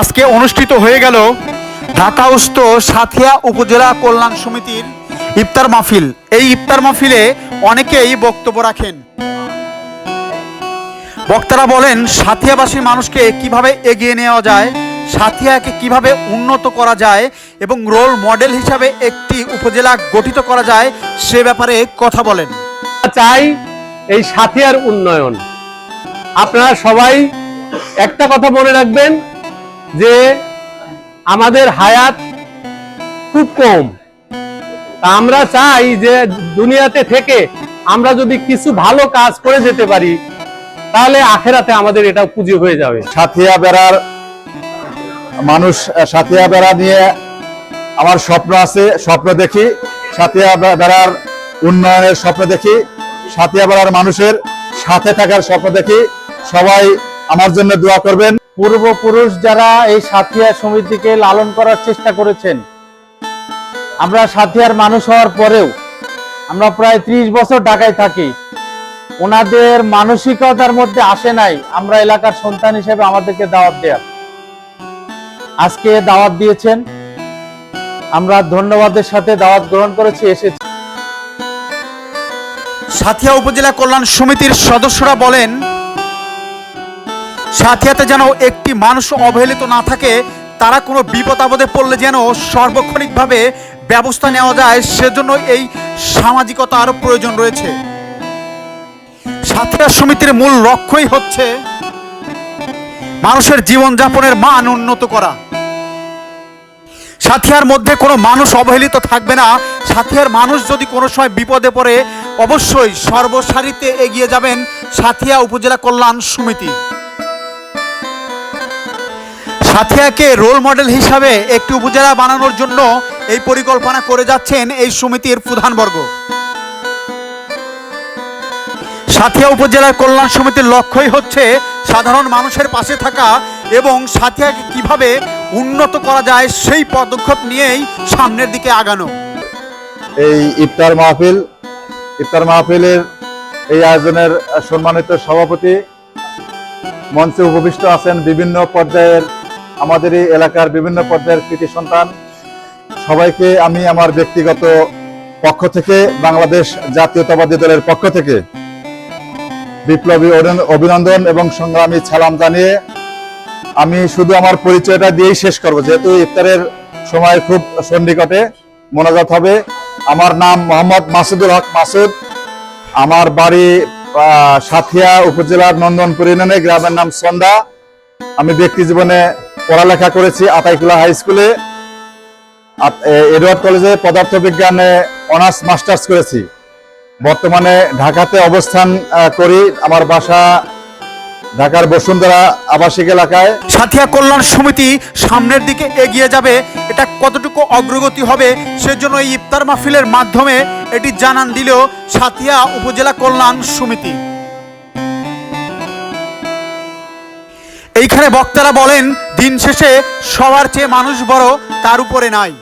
আজকে অনুষ্ঠিত হয়ে গেল ঢাকাউস্থ সাথিয়া উপজেলা কল্যাণ সমিতির ইফতার মাহফিল। এই ইফতার মাহফিলে অনেকেই বক্তব্য রাখেন। বক্তারা বলেন, সাথিয়াবাসী মানুষকে কীভাবে এগিয়ে নেওয়া যায়, সাথিয়াকে কীভাবে উন্নত করা যায় এবং রোল মডেল হিসাবে একটি উপজেলা গঠিত করা যায়, সে ব্যাপারে কথা বলেন। চাই এই সাথিয়ার উন্নয়ন। আপনারা সবাই একটা কথা মনে রাখবেন যে আমাদের হায়াত খুব কম। আমরা চাই যে দুনিয়াতে থেকে আমরা যদি কিছু ভালো কাজ করে যেতে পারি, তাহলে আখেরাতে আমাদের এটা পুঁজি হয়ে যাবে। সাথিয়া বেড়ার মানুষ সাথিয়া বেড়া নিয়ে আমার স্বপ্ন আছে, স্বপ্ন দেখি। সাথিয়া বেড়ার উন্নয়নের স্বপ্ন দেখি। সাথিয়া বেড়ার মানুষের সাথে থাকার স্বপ্ন দেখি। সবাই আমার জন্য দোয়া করবেন। পূর্বপুরুষ যারা এই সাথিয়া সমিতিকে লালন করার চেষ্টা করেছেন, আমরা সাথিয়ার মানুষ হওয়ার পরেও আমরা প্রায় ত্রিশ বছর ঢাকায় থাকি। ওনাদের মানসিকতার মধ্যে আসে নাই, আমরা এলাকার সন্তান হিসেবে আমাদেরকে দাওয়াত দেয়া। আজকে দাওয়াত দিয়েছেন, আমরা ধন্যবাদের সাথে দাওয়াত গ্রহণ করেছি, এসেছি। সাথিয়া উপজেলা কল্যাণ সমিতির সদস্যরা বলেন সাথিয়াতে যেন একটি মানুষ অবহেলিত না থাকে, তারা কোনো বিপদ আপদে পড়লে যেন সার্বক্ষণিকভাবে ব্যবস্থা নেওয়া যায়, সেজন্য এই সামাজিকতার প্রয়োজন রয়েছে। সাথিয়া সমিতির মূল লক্ষ্যই হচ্ছে মানুষের জীবনযাপনের মান উন্নত করা। সাথিয়ার মধ্যে কোনো মানুষ অবহেলিত থাকবে না। সাথিয়ার মানুষ যদি কোনো সময় বিপদে পড়ে, অবশ্যই সর্বসারিতে এগিয়ে যাবেন সাথিয়া উপজেলা কল্যাণ সমিতি। সাথিয়াকে রোল মডেল হিসাবে একটি উপজেলা বানানোর জন্য এই পরিকল্পনা করে যাচ্ছেন এই সমিতির প্রধানবর্গ সাথিয়া উপজেলার কল্যাণ সমিতির লক্ষ্যই হচ্ছে সাধারণ মানুষের পাশে থাকা এবং সাথিয়াকে কীভাবে উন্নত করা যায় সেই পদক্ষেপ নিয়েই সামনের দিকে আগানো। এই ইফতার মাহফিল, ইফতার মাহফিলের এই আয়োজনের সম্মানিত সভাপতি মঞ্চে উপবিষ্ট আছেন বিভিন্ন পর্যায়ের আমাদের এই এলাকার বিভিন্ন পর্যায়ের কৃতি সন্তান। সবাইকে আমি আমার ব্যক্তিগত পক্ষ থেকে বাংলাদেশ জাতীয়তাবাদী দলের পক্ষ থেকে বিপ্লবী অভিন- অভিনন্দন এবং সংগ্রামী সালাম জানিয়ে আমি শুধু আমার পরিচয়টা দিয়েই শেষ করব। যেহেতু ইফতারের সময় খুব সন্নিকটে মোনাজাত হবে আমার নাম মোহাম্মদ মাসুদুল হক মাসুদ। আমার বাড়ি সাথিয়া উপজেলার নন্দনপুর ইউনিয়নে গ্রামের নাম সন্ধ্যা। আমি ব্যক্তি জীবনে পড়ালেখা করেছি আতাইকুলা হাই স্কুলে। এডওয়ার্ড কলেজে পদার্থ বিজ্ঞানে অনার্স, মাস্টার্স করেছি। বর্তমানে ঢাকাতে অবস্থান করি আমার বাসা ঢাকার বসুন্ধরা আবাসিক এলাকায়। সাথিয়া কল্যাণ সমিতি সামনের দিকে এগিয়ে যাবে, এটা কতটুকু অগ্রগতি হবে সেজন্য এই ইফতার মাহফিলের মাধ্যমে এটি জানান দিল সাথিয়া উপজেলা কল্যাণ সমিতি। এইখানে বক্তারা বলেন দিন শেষে সবার চেয়ে মানুষ বড় তার উপরে নাই।